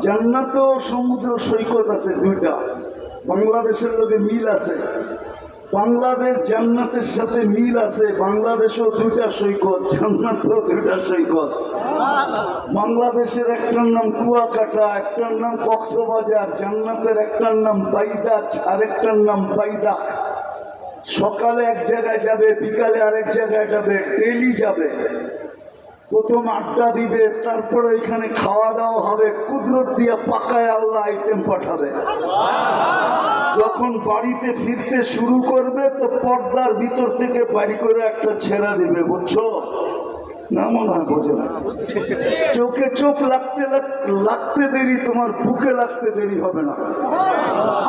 জান্নাত সমুদ্র সৈকত আছে দুইটা। বাংলাদেশের লোকে মিল আছে। বাংলাদেশ জান্নাতের সাথে মিল আছে, বাংলাদেশও দুইটা সৈকত, জান্নাতও দুইটা সৈকত। বাংলাদেশের একটার নাম কুয়াকাটা, একটার নাম কক্সবাজার, জান্নাতের একটার নাম বাইদাচ আরেকটার নাম বাইদাক। সকালে এক জায়গায় যাবে, বিকালে আরেক জায়গায় যাবে ডেলি যাবে। প্রথম আড্ডা দিবে, তারপরে এখানে খাওয়া দাওয়া হবে, কুদরত দিয়ে পাকায় আল্লাহ আইটেম পাঠাবে। যখন বাড়িতে ফিরতে শুরু করবে, তো পর্দার ভিতর থেকে বাড়ি করে একটা ছেড়া দিবে, বুঝছ? না মনে হয় চোখে চোখ লাগতে লাগ- লাগতে দেরি, তোমার বুকে লাগতে দেরি হবে না।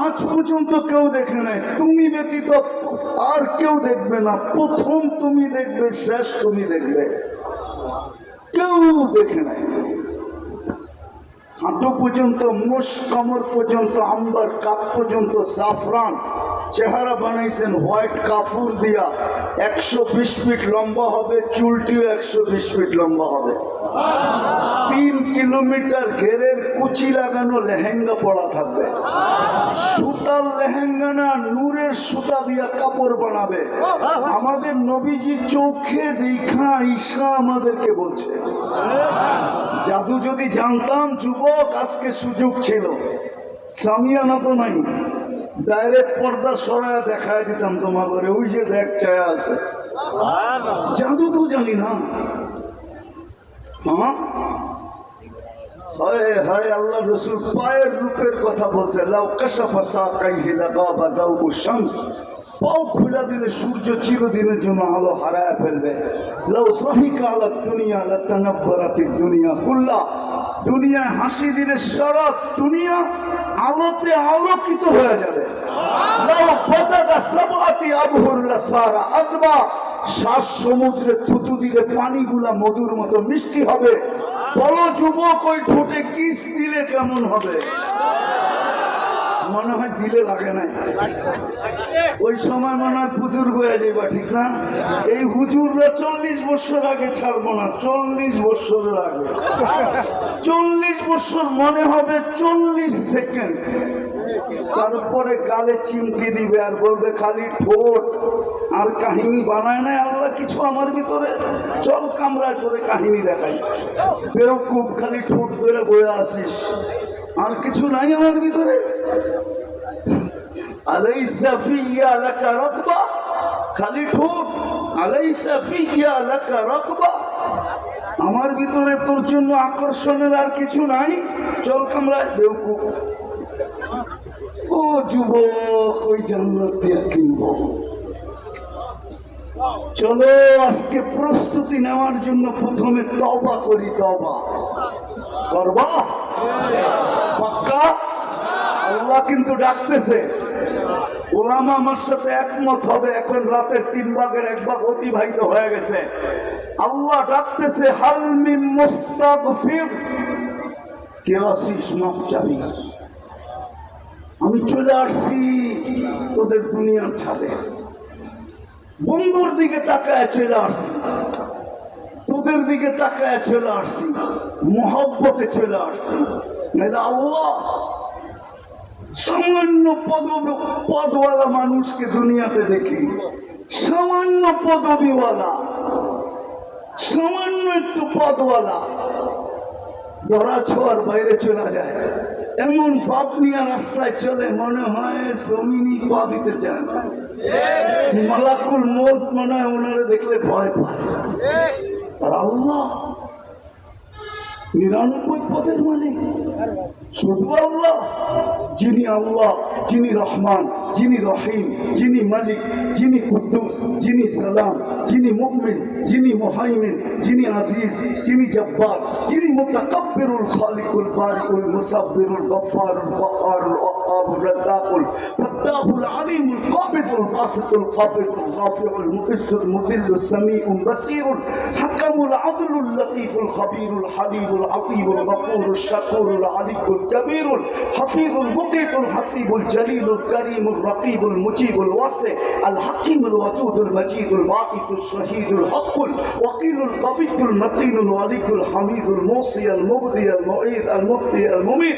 আজ পর্যন্ত কেউ দেখে নাই। তুমি ব্যতীত আর কেউ দেখবে না। প্রথম তুমি দেখবে, শেষ তুমি দেখবে। কেউ দেখে নাই। হাঁটু পর্যন্ত মোষ কামর পর্যন্ত আম্বার কাপ পর্যন্ত সাফরান চেহারা বানাইছেন, হোয়াইট কাফুর দিয়া। একশো বিশ ফিট লম্বা হবে, চুলটিও একশো বিশ ফিট লম্বা হবে। তিন কিলোমিটার ঘেরের কুচি লাগানো লেহেঙ্গা পড়া থাকবে। সুতার লেহেঙ্গা না, নূরের সুতা দিয়া কাপড় বানাবে। আমাদের নবীজি চোখে দেখা ঈশা আমাদেরকে বলছে। জাদু যদি জানতাম, যুবক, আজকে সুযোগ ছিল। সামিয়ানা তো নাই। ডাইরেক্ট পর্দা সরায় দেখায় দিতাম তোমাকে, ওই যে দেখ চায়া আছে। জাদু তো জানি না। হ্যাঁ হায় হায় আল্লাহ রসুল, পায়ের রূপের কথা বলছে শামস। পাও খুলে দিলে সূর্য চিরদিনের জন্য আলো হারায় ফেলবে। লাউ সহিকা আলা দুনিয়া লা তানাফফারাতিদ দুনিয়া কুল্লা। দুনিয়ায় হাসি দিলে সারা দুনিয়া আলোতে আলোকিত হয়ে যাবে। সমুদ্রে থুতু দিলে পানিগুলা মধুর মতো মিষ্টি হবে। ওই ঠোঁটে কিস দিলে কেমন হবে? দিলে লাগে না ওই সময় মনে হয় বুজুর্গ হয়ে যাইবা, ঠিক না? এই হুজুররা চল্লিশ বছর আগে ছাড়বো না, চল্লিশ বছরের আগে। চল্লিশ বছর মনে হবে চল্লিশ সেকেন্ড। তারপরে কালে চিমটি দিবে আর বলবে, খালি ঠোঁট, আর কাহিনী বানায় না আল্লাহ, কিছু আমার ভিতরে। চল কামরায় তোরে কাহিনী দেখাই। বেরকুব খালি ঠোঁট ধরে বয়ে আসিস। আর কিছু নাই আমার ভিতরে? আলাইসা ফিয়া লাকা রাকবা খালি ঠোঁট আলাইসা ফিয়া লাকা রাকবা আমার ভিতরে তোর জন্য আকর্ষণের আর কিছু নাই। চল কামরায় বেউকুব ও যুবক ওই জান্নাত দিয়া কিনব। চলো আজকে প্রস্তুতি নেওয়ার জন্য প্রথমে তবা করি তবা করবা? পাক্কা? আল্লাহ কিন্তু ডাকতেছে। ওলামা আমার সাথে একমত হবে, এখন রাতের তিন ভাগের এক ভাগ অতিবাহিত হয়ে গেছে। আল্লাহ ডাকতেছে হালমি মুস্তাগফির। কে আসিস আমি চলে আসছি তোদের দুনিয়ার ছাদে। বন্ধুর দিকে তাকায় চলে আসছি। তোদের দিকে তাকায় চলে আসছি। মহব্বতে চলে আসছি। আল্লাহ সামান্য পদ পদওয়ালা মানুষকে দুনিয়াতে দেখি। সামান্য পদবিওয়ালা, সামান্য একটু পদওয়ালা ধরা ছোঁয়ার বাইরে চলে যায়। এমন বাপ নিয়ে রাস্তায় চলে মনে হয় জমিনই পা দিতে চায় না। মালাকুল মত মনে হয় ওনারে দেখলে ভয় পায়। আর আল্লাহ নিরানব্বই পদের মালিক। শুধু আল্লাহ, যিনি আল্লাহ, যিনি রহমান, যিনি রহিম, যিনি মালিক, যিনি কুদ্দুস, যিনি সালাম, যিনি মুকমিন যিনি মোহাইমিন, যিনি আজিজ, যিনি জব্বার, যিনি মুতাকাব্বিরুল খালিকুল বারিকুল মুসাব্বিরুল গফারুল কহারুল الوهاب الرزاق الفتاح العليم القابض الباسط الخافض الرافع المؤس المذل السميع البصير الحكم العدل اللطيف الخبير الحليم العظيم الغفور الشكور العلي الكبير الحفيظ المقيت الحسيب الجليل الكريم الرقيب المجيب الواسع الحكيم الودود المجيد الباقي الشهيد الحق الوقيل القبيح المتين الولي الحميد الموصي المبدي المعيد المخفي المميت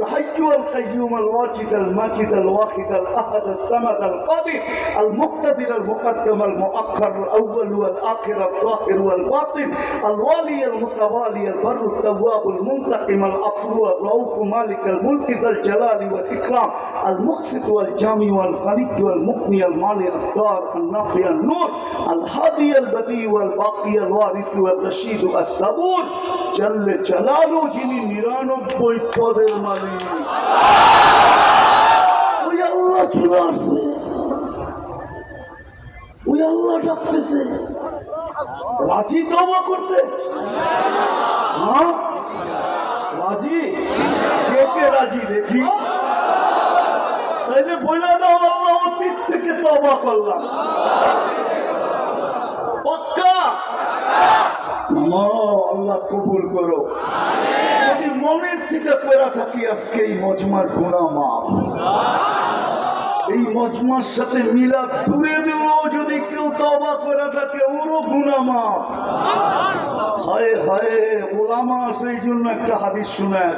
الحي القيوم الواسع الواجد الماجد الواحد الاحد الصمد القادر المقتدر المقدم المؤخر الاول والاخر الظاهر والباطن الوالي المتوالي البر التواب المنتقم العفو الرؤوف مالك الملك ذا الجلال والاكرام المقسط والجامع والغني والمغني المالي الدار النافع النور الهادي البديع والباقي الوارث والرشيد الصبور جل جلاله যিনি নিরানব্বই পদের মালিক ওই আল্লাহ চলে আসছে। ওই আল্লাহ ডাকতেছে। রাজি তবা করতে? হ্যাঁ? রাজি? কে কে রাজি দেখি? তাইলে বলে দাও আল্লাহ, অতীত থেকে তবা করলাম। পাক্কা? আল্লাহ কবুল করো। যদি মনের থেকে পেরা থাকি, আজকে এই মজমার গুণা মাফ। এই মজমার সাথে মিলা দূরে দেব যদি কেউ তবা করে থাকে, ওরও গুণা মাফ। হায় হায়, ওলামা সেই জন্য একটা হাদিস শোনায়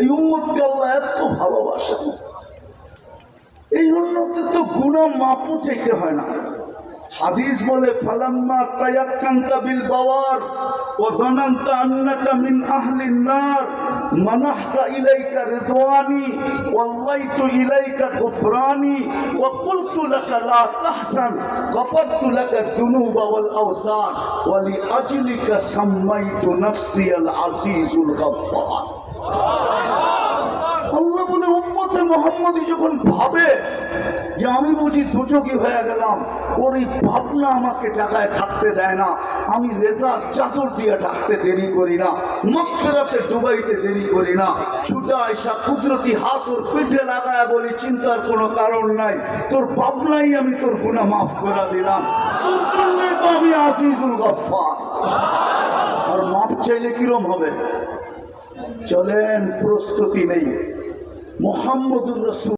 এই উম্মতকে আল্লাহ এত ভালোবাসেন। এই উন্নতে তো গুণা মাপও চাইতে হয় না। হাদিস বলে ফালাম্মা তায়াক্কান্তা বিল বাওয়ার ওয়া যানান্তা আন্নাকা মিন আহলিন নার মানাহতা ইলাইকা রিদওয়ানি ওয়াল্লাইতু ইলাইকা গুফরানি ওয়া কুলতু লাকা লা তাহসান গফরতু লাকা যুনুবা ওয়াল আওসান ওয়া লিআজলিকা সাম্মাইতু নাফসি আল আজিজুল গফফার আল্লাহ বলে উম্মতে মোহাম্মদী যখন ভাবে যে আমি বুঝি দুচকি হয়ে গেলাম ওর এই ভাবনা আমাকে জায়গায় থাকতে দেয় না। আমি রেজার চাদর দিয়ে ডাকতে দেরি করি না মৎসরাতে ডুবাইতে দেরি করি না। ছুটা এসা কুদরতি হাত ওর পিঠে লাগায় বলি চিন্তার কোনো কারণ নাই। তোর ভাবনাই আমি তোর গুণা মাফ করে দিলাম। তোর জন্যই তো আমি আসিসুল গফার আর মাফ চাইলে কিরম হবে? চলেন, প্রস্তুতি নেই। মোহাম্মদুর রসুল